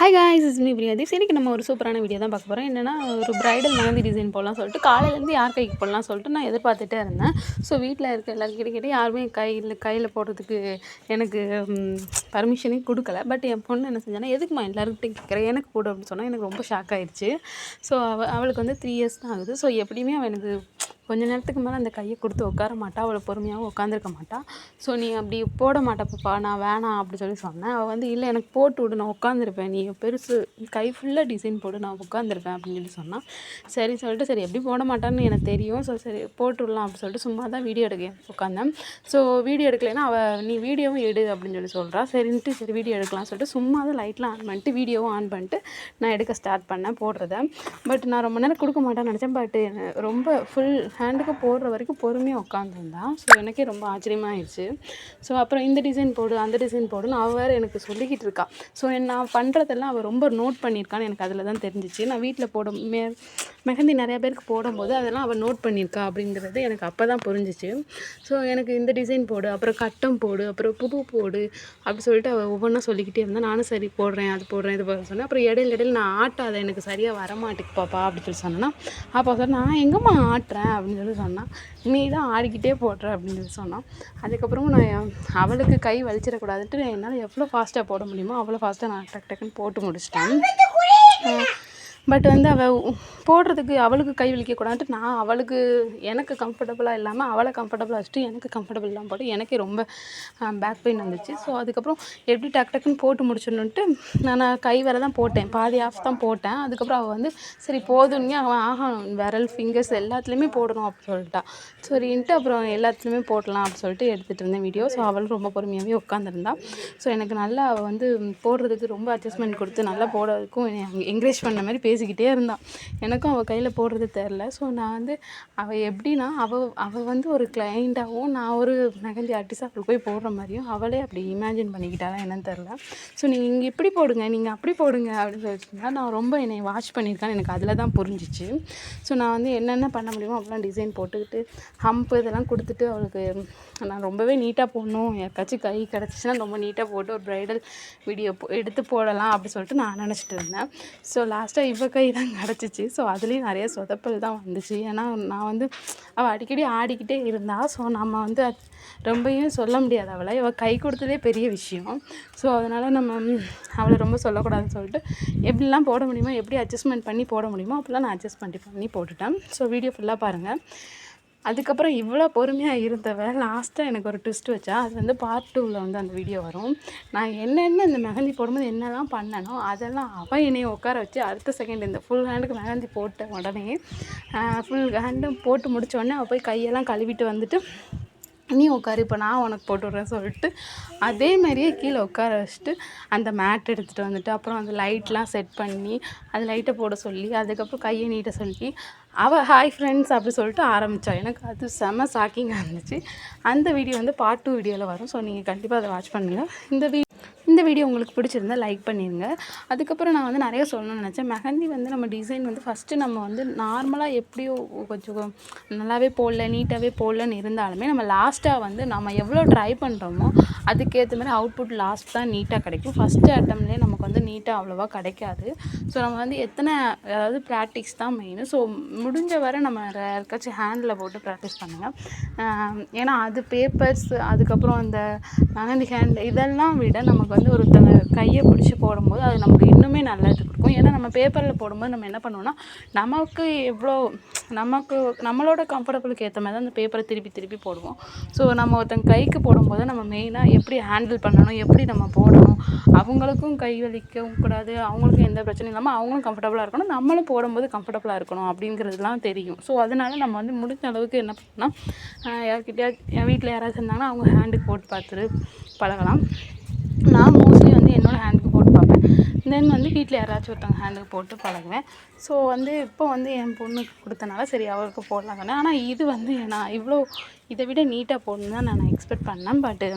Hi guys is me Priyathi இன்றைக்கி நம்ம ஒரு சூப்பரான வீடியோ தான் பார்க்க போகிறோம் என்னென்னா ஒரு ப்ரைடல் மெஹந்தி டிசைன் போடலாம் சொல்லிட்டு காலையிலேருந்து யார் கைக்கு போடலாம் சொல்லிட்டு நான் எதிர்பார்த்துட்டே இருந்தேன். ஸோ வீட்டில் இருக்க எல்லாருக்கிட்ட கிட்டே யாருமே கையில் கையில் போடுறதுக்கு எனக்கு பர்மிஷனே கொடுக்கல. பட் என் பொண்ணு என்ன செஞ்சானா எதுக்குமா எல்லாருக்கிட்டையும் கேட்குறேன் எனக்கு போடு அப்படின்னு சொன்னால் எனக்கு ரொம்ப ஷாக் ஆயிடுச்சு. ஸோ அவ அவளுக்கு வந்து த்ரீ இயர்ஸ் தான் ஆகுது. ஸோ எப்படியுமே அவள் எனக்கு கொஞ்ச நேரத்துக்கு மேலே அந்த கையை கொடுத்து உட்கார மாட்டா. அவளை பொறுமையாகவும் உட்காந்துருக்க மாட்டா. ஸோ நீ அப்படி போட மாட்ட பாப்பா. நான் வேணாம் அப்படி சொல்லி சொன்னேன். அவள் வந்து இல்லை எனக்கு போட்டு விடு. நான் உட்காந்துருப்பேன் நீ பெருசு கை ஃபுல்லாக டிசைன் போடு. நான் உட்காந்துருப்பேன் அப்படின்னு சொல்லி சொன்னான் சரி சொல்லிட்டு சரி எப்படி போட மாட்டான்னு எனக்கு தெரியும். ஸோ சரி போட்டு விடலாம். அப்படின்னு சொல்லிட்டு சும்மா தான் வீடியோ எடுக்க உட்காந்தேன் ஸோ வீடியோ எடுக்கலைன்னா அவள் நீ வீடியோவும் எடு அப்படின்னு சொல்லி சொல்கிறா சரின்ட்டு சரி வீடியோ எடுக்கலாம். சொல்லிட்டு சும்மா தான் லைட்லாம் ஆன் பண்ணிட்டு வீடியோவும் ஆன் பண்ணிட்டு நான் எடுக்க ஸ்டார்ட் பண்ணேன் போடுறத. பட் நான் ரொம்ப நேரம் கொடுக்க மாட்டேன்னு நினச்சேன். பட் ரொம்ப ஃபுல் ஹேண்டுக்கு போடுற வரைக்கும் பொறுமையாக உட்காந்துருந்தான் ஸோ எனக்கே ரொம்ப ஆச்சரியமாக ஆயிடுச்சு ஸோ அப்புறம் இந்த டிசைன் போடு அந்த டிசைன் போடுன்னு அவள் வேறு எனக்கு சொல்லிக்கிட்டு இருக்கா. ஸோ நான் பண்ணுறதெல்லாம் அவள் ரொம்ப நோட் பண்ணியிருக்கான்னு எனக்கு அதில் தான் தெரிஞ்சிச்சு. நான் வீட்டில் போட மே மெஹந்தி நிறையா பேருக்கு போடும்போது அதெல்லாம் அவள் நோட் பண்ணியிருக்கா அப்படிங்கிறது எனக்கு அப்போ தான் புரிஞ்சிச்சு. ஸோ எனக்கு இந்த டிசைன் போடு அப்புறம் கட்டம் போடு அப்புறம் புது போடு அப்படி சொல்லிட்டு அவள் ஒவ்வொன்றா சொல்லிக்கிட்டே இருந்தால் நானும் சரி போடுறேன் அது போடுறேன் இது போடுறேன் சொன்னேன். அப்புறம் இடையில இடையில நான் ஆட்டாத எனக்கு சரியாக வரமாட்டேக்கு பாப்பா அப்படி சொல்லி சொன்னேன்னா அப்போ சொன்னேன் நான் எங்கேம்மா ஆட்டுறேன்? அப்படின்னு சொல்லி சொன்னான். நீ தான் ஆடிக்கிட்டே போடுற அப்படின்னு சொல்லி சொன்னான். அதுக்கப்புறமும் நான் அவளுக்கு கை வலிச்சிடக்கூடாதுன்ட்டு என்னால் எவ்வளோ ஃபாஸ்ட்டாக போட முடியுமோ அவ்வளோ ஃபாஸ்ட்டாக நான் டக் டக்குன்னு போட்டு முடிச்சிட்டேன். பட் வந்து அவள் போடுறதுக்கு அவளுக்கு கை வலிக்கக்கூடாதுன்ட்டு நான் அவளுக்கு எனக்கு கம்ஃபர்டபுளாக இல்லாமல் அவளை கம்ஃபர்டபுளாக வச்சுட்டு எனக்கு கம்ஃபர்டபுள் இல்லாமல் போட்டு எனக்கே ரொம்ப பேக் பெயின் வந்துச்சு. ஸோ அதுக்கப்புறம் எப்படி டக் டக்குன்னு போட்டு முடிச்சிடணுன்ட்டு நான் கை வரை தான் போட்டேன். பாதி ஆஃப் தான் போட்டேன். அதுக்கப்புறம் அவள் வந்து சரி போதும்னே அவன் ஆஹா விரல் ஃபிங்கர்ஸ் எல்லாத்துலேயுமே போடணும் அப்படின்னு சொல்லிட்டா. சரின்ட்டு அப்புறம் எல்லாத்துலேயுமே போடலாம் அப்படின்னு சொல்லிட்டு எடுத்துகிட்டு இருந்தேன் வீடியோ ஸோ அவளும் ரொம்ப பொறுமையாகவே உட்காந்துருந்தா ஸோ எனக்கு நல்லா அவள் வந்து போடுறதுக்கு ரொம்ப அட்ஜஸ்ட்மெண்ட் கொடுத்து நல்லா போடுறதுக்கும் என்கரேஜ் பண்ண மாதிரி பேசிக்கிட்டே இருந்தாள் எனக்கும் அவள் கையில் போடுறது தெரில. ஸோ நான் வந்து அவள் எப்படின்னா அவள் அவள் வந்து ஒரு கிளைண்ட்டாகவும் நான் ஒரு மெஹந்தி ஆர்டிஸ்ட் அவள் போய் போடுற மாதிரியும் அவளே அப்படி இமேஜின் பண்ணிக்கிட்டாலும் என்னன்னு தெரில. ஸோ நீங்கள் இங்கே இப்படி போடுங்க நீங்கள் அப்படி போடுங்க அப்படின்னு சொல்லிட்டு நான் ரொம்ப என்னை வாட்ச் பண்ணியிருக்கேன் எனக்கு அதில் தான் புரிஞ்சிச்சு. ஸோ நான் வந்து என்னென்ன பண்ண முடியுமோ அப்படிலாம் டிசைன் போட்டுக்கிட்டு ஹம்ப் இதெல்லாம் கொடுத்துட்டு அவளுக்கு நான் ரொம்பவே நீட்டாக போடணும். யாருக்காச்சும் கை கிடச்சிச்சின்னா ரொம்ப நீட்டாக போட்டு ஒரு ப்ரைடல் வீடியோ எடுத்து போடலாம் அப்படி சொல்லிட்டு நான் நினச்சிட்டு இருந்தேன். ஸோ லாஸ்ட்டாக கை தான் கிடச்சிச்சு. ஸோ அதுலேயும் நிறைய சொதப்பல் தான் வந்துச்சு. ஏன்னா நான் வந்து அவள் அடிக்கடி ஆடிக்கிட்டே இருந்தாள் ஸோ நம்ம வந்து ரொம்பையும் சொல்ல முடியாது அவளை. அவள் கை கொடுத்ததே பெரிய விஷயம். ஸோ அதனால் நம்ம அவளை ரொம்ப சொல்லக்கூடாதுன்னு சொல்லிட்டு எப்படிலாம் போட முடியுமோ எப்படி அட்ஜஸ்ட்மெண்ட் பண்ணி போட முடியுமோ அப்போல்லாம் நான் அட்ஜஸ்ட் பண்ணி பண்ணி போட்டுட்டேன். ஸோ வீடியோ ஃபுல்லாக பாருங்கள் அதுக்கப்புறம் இவ்வளோ பொறுமையாக இருந்தவ லாஸ்ட்டாக எனக்கு ஒரு ட்விஸ்ட் வச்சா அது வந்து பார்ட் டூவில் வந்து அந்த வீடியோ வரும். நான் என்னென்ன இந்த மெஹந்தி போடும்போது என்னெல்லாம் பண்ணனோ அதெல்லாம் அவள் என்னையை உட்கார வச்சு அடுத்த செகண்ட் இந்த ஃபுல் ஹேண்டுக்கு மெஹந்தி போட்ட உடனே ஃபுல் ஹேண்டும் போட்டு முடித்தோடனே அவள் போய் கையெல்லாம் கழுவிட்டு வந்துட்டு நீ உட்காரு இப்போ நான் உனக்கு போட்டு விட்றேன் சொல்லிட்டு அதே மாதிரியே கீழே உட்கார வச்சுட்டு அந்த மேட் எடுத்துகிட்டு வந்துட்டு அப்புறம் அந்த லைட்லாம் செட் பண்ணி அந்த லைட்டை போட சொல்லி அதுக்கப்புறம் கையை நீட்ட சொல்லி அவள் ஹாய் ஃப்ரெண்ட்ஸ் அப்படி சொல்லிட்டு ஆரம்பித்தா எனக்கு அது செம ஷாக்கிங்காக இருந்துச்சு. அந்த வீடியோ வந்து பார்ட் டூ வீடியோவில் வரும். ஸோ நீங்கள் கண்டிப்பாக அதை வாட்ச் பண்ணுங்கள் இந்த வீடியோ இந்த வீடியோ உங்களுக்கு பிடிச்சிருந்தா லைக் பண்ணிடுங்க அதுக்கப்புறம் நான் வந்து நிறைய சொல்லணும்னு நினச்சேன். மெஹந்தி வந்து நம்ம டிசைன் வந்து ஃபஸ்ட்டு நம்ம வந்து நார்மலாக எப்படியோ கொஞ்சம் நல்லாவே போடல நீட்டாகவே போடலன்னு இருந்தாலுமே நம்ம லாஸ்ட்டாக வந்து நம்ம எவ்வளோ ட்ரை பண்ணுறோமோ அதுக்கேற்ற மாதிரி அவுட்புட் லாஸ்ட் தான் நீட்டாக கிடைக்கும். ஃபஸ்ட்டு அட்டம்லேயே நமக்கு வந்து நீட்டாக அவ்வளோவா கிடைக்காது. ஸோ நம்ம வந்து எத்தனை அதாவது ப்ராக்டிக்ஸ் தான் மெயின் ஸோ முடிஞ்ச வரை நம்ம யாருக்காச்சும் ஹேண்டில் போட்டு ப்ராக்டிஸ் பண்ணுங்கள் ஏன்னா அது பேப்பர்ஸ் அதுக்கப்புறம் அந்த மெஹந்தி ஹேண்ட் இதெல்லாம் விட நமக்கு வந்து ஒருத்தங்க கையை பிடிச்சி போடும்போது அது நமக்கு இன்னுமே நல்லது கொடுக்கும். ஏன்னா நம்ம பேப்பரில் போடும்போது நம்ம என்ன பண்ணுவோம்னா நமக்கு எவ்வளோ நமக்கு நம்மளோட கம்ஃபர்டபுளுக்கு ஏற்ற மாதிரி தான் அந்த பேப்பரை திருப்பி திருப்பி போடுவோம். ஸோ நம்ம ஒருத்தங்க கைக்கு போடும்போது நம்ம மெயினாக எப்படி ஹேண்டில் பண்ணணும் எப்படி நம்ம போடணும் அவங்களுக்கும் கை வலிக்கவும் கூடாது அவங்களுக்கும் எந்த பிரச்சனையும் இல்லாமல் அவங்களும் கம்ஃபர்டபுளாக இருக்கணும் நம்மளும் போடும்போது கம்ஃபர்டபுளாக இருக்கணும் அப்படிங்கிறதுலாம் தெரியும். ஸோ அதனால நம்ம வந்து முடிஞ்ச அளவுக்கு என்ன பண்ணலாம் யார்கிட்டயா என் வீட்டில் யாராச்சும் இருந்தாங்கன்னா அவங்க ஹேண்டுக்கு போட்டு பார்த்துட்டு பழகலாம். நான் மோஸ்ட்லி வந்து என்னோடய ஹேண்டுக்கு போட்டு பார்ப்பேன். தென் வந்து வீட்டில் யாராச்சும் ஒருத்தவங்க ஹேண்டுக்கு போட்டு பழகுவேன். ஸோ வந்து இப்போ வந்து என் பொண்ணுக்கு கொடுத்தனால சரி அவருக்கு போடலாம் சொன்னேன். ஆனால் இது வந்து நான் இவ்வளோ இதை விட நீட்டாக போடணுன்னு தான் நான் எக்ஸ்பெக்ட் பண்ணேன். பட்டு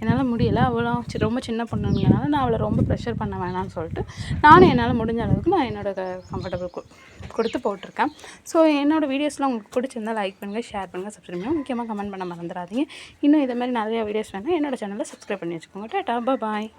என்னால் முடியலை. அவ்வளோ சி ரொம்ப சின்ன பொண்ணுங்கிறனால நான் அவளை ரொம்ப ப்ரெஷர் பண்ண வேணாம்னு சொல்லிட்டு நானும் என்னால் முடிஞ்ச அளவுக்கு நான் என்னோடய கம்ஃபர்டபுள் கொடுத்து போட்டிருக்கேன். ஸோ என்னோடய வீடியோஸ்லாம் உங்களுக்கு பிடிச்சிருந்தா லைக் பண்ணுங்கள் ஷேர் பண்ணுங்கள் சப்ஸ்கிரைப் பண்ணுங்கள் முக்கியமாக கமெண்ட் பண்ண மறந்துடாதீங்க. இன்னும் இதே மாதிரி நிறையா வீடியோஸ் வேணால் என்னோடய சேனலை சப்ஸ்கிரைப் பண்ணி வச்சுக்கோங்க. டாட்டா பாய்